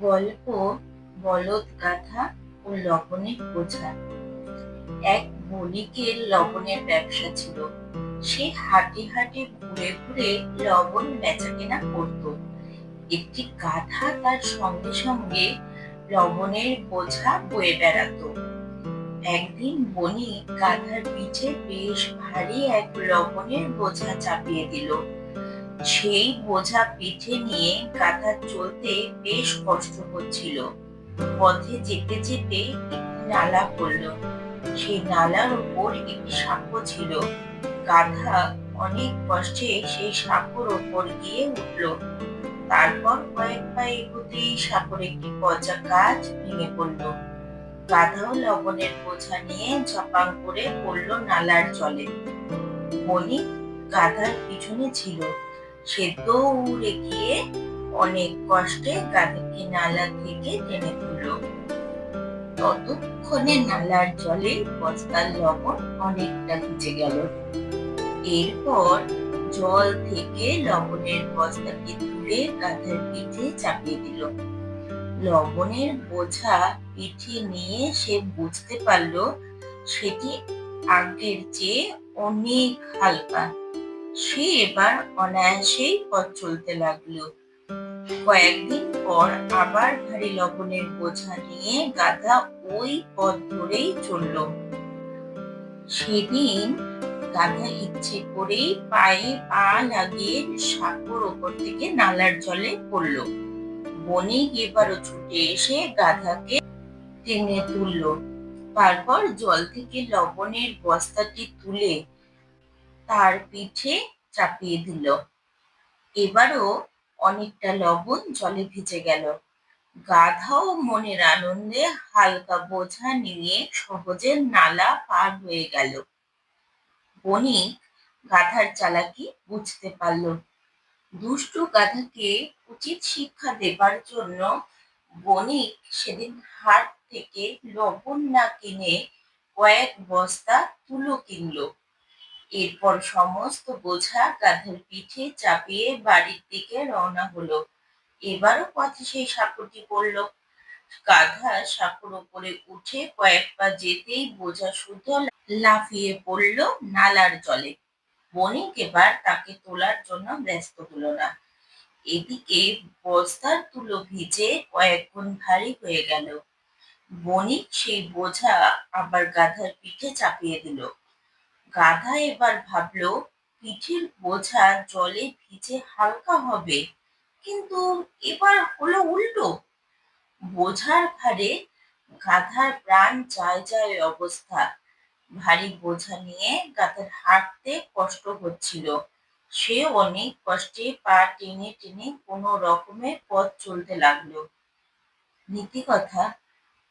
গল্প, বলদ গাধা ও লবণের বোঝা। এক বণিকের লবণের ব্যবসা ছিল। সে হাটে হাটে ঘুরে ঘুরে লবণ বেচাকেনা করত। একটি গাধা তার সঙ্গে সঙ্গে লবণের বোঝা বয়ে বেড়াতো। একদিন বণিক গাধার পিঠে বেশ ভারী এক লবণের বোঝা চাপিয়ে দিল। সেই বোঝা পিঠে নিয়ে গাধার চলতে বেশ কষ্ট হচ্ছিল। পথে যেতে যেতে একটি নালা পড়ল। সেই নালার উপর একটি সাঁকো ছিল। গাধা অনেক কষ্টে সেই সাঁকোর ওপর গিয়ে উঠল। তারপর কয়েক পা এগোতেই সাঁকোর একটি পচা গাছ ভেঙে পড়ল। গাধাও লবণের বোঝা নিয়ে ঝপাং করে পড়ল নালার জলে। বণিক গাধার পিছনে ছিল। সে দৌড়ে গিয়ে অনেক কষ্টে গাধাকে নালা থেকে টেনে তুলল। ততক্ষণে নালার জলে বস্তার লবণ অনেকটা ভিজে গেল। এরপর জল থেকে লবণের বস্তাকে তুলে গাধার পিঠে চাপিয়ে দিল। লবণের বোঝা পিঠে নিয়ে সে বুঝতে পারল, সেটি আগের চেয়ে অনেক হালকা। সে এবার অনায়াসেই পথ চলতে লাগল। কয়েকদিন পর আবার ভারী লবণের বোঝা নিয়ে গাধা ওই পথ ধরেই চলল। সেদিন গাধা ইচ্ছে করেই পায়ে পা লাগিয়ে সাঁকোর ওপর থেকে নালার জলে পড়ল। বণিক এবারও ছুটে এসে গাধাকে টেনে তুলল। তারপর জল থেকে লবণের বস্তাটি তুলে তার পিঠে চাপিয়ে দিল। এবারও অনেকটা লবণ জলে ভিজে গেল। গাধাও মনের আনন্দে হালকা বোঝা নিয়ে সহজে নালা পার হয়ে গেল। বণিক গাধার চালাকি বুঝতে পারল। দুষ্টু গাধাকে উচিত শিক্ষা দেবার জন্য বণিক সেদিন হাট থেকে লবণ না কিনে কয়েক বস্তা তুলো কিনলো। এরপর সমস্ত বোঝা গাধার পিঠে চাপিয়ে বাড়ির দিকে রওনা হলো। এবারও পথে সেই সাঁকোটি পড়ল। গাধা সাঁকোর উপরে উঠে কয়েক পা যেতেই বোঝা শুদ্ধ লাফিয়ে পড়ল নালার জলে। বণিক এবার তাকে তোলার জন্য ব্যস্ত হলো না। এদিকে বস্তার তুলো ভিজে কয়েক গুণ ভারী হয়ে গেল। বণিক সেই বোঝা আবার গাধার পিঠে চাপিয়ে দিল। গাধা এবার ভাবলো, পিঠের বোঝা জলে ভিজে হালকা হবে। কিন্তু এবার হলো উল্টো। বোঝার ভারে গাধার প্রাণ যায় যায় অবস্থা। ভারী বোঝা নিয়ে গাধার হাঁটতে কষ্ট হচ্ছিল। সে অনেক কষ্টে পা টেনে টেনে কোনো রকমে পথ চলতে লাগল। নীতি কথা,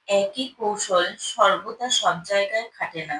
একই কৌশল সর্বদা সব জায়গায় খাটে না।